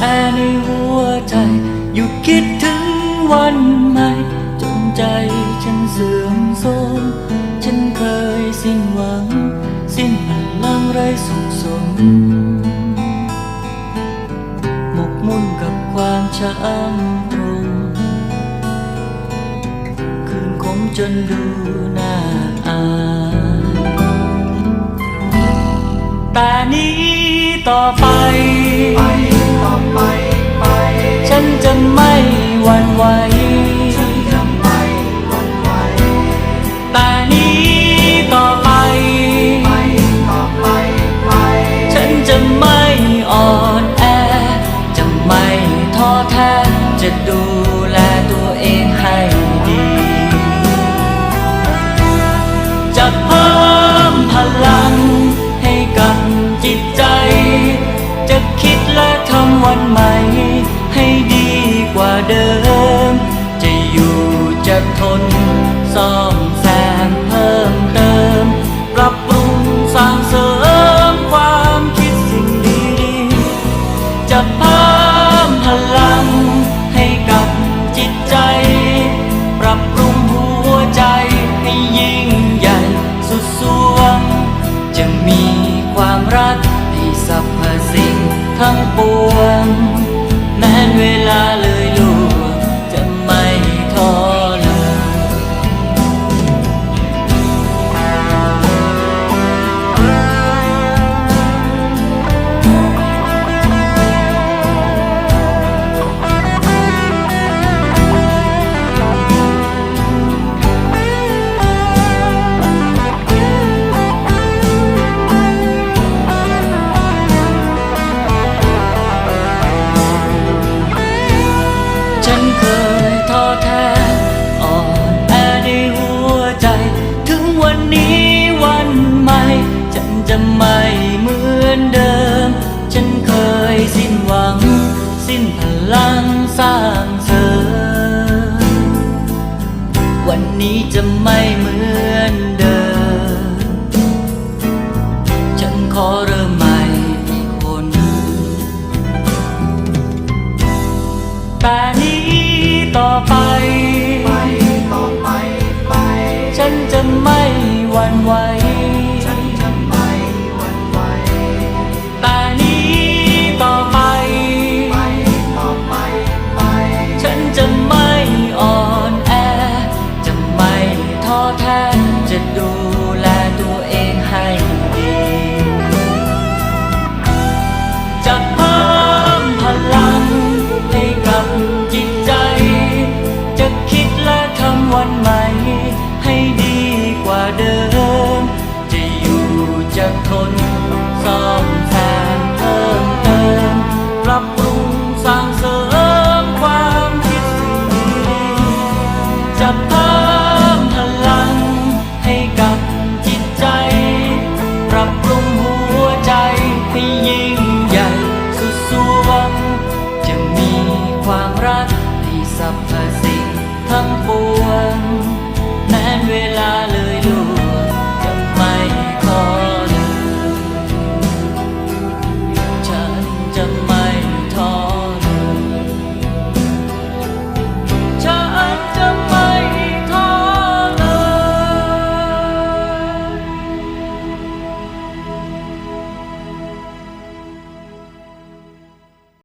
แอในหัวใจ อยู่คิดถึงวันใหม่จนใจฉันเสื่อมโทรมฉันเคยสิ้นหวัง สิ้นพลังไรสุขสมหมกมุ่นกับความช้ำตรงคืนคมจนดูน่าอายแต่นี้ต่อไป จิตใจ จะคิดและทำวันใหม่ ให้ดีกว่าเดิม จะอยู่จะทนซ่อมแซม วันนี้จะไม่เหมือนเดิม ฉันขอเริ่มใหม่อีกคน แต่นี้ต่อไป ไปต่อไปไป ฉันจะไม่หวั่นไหว ทน 완전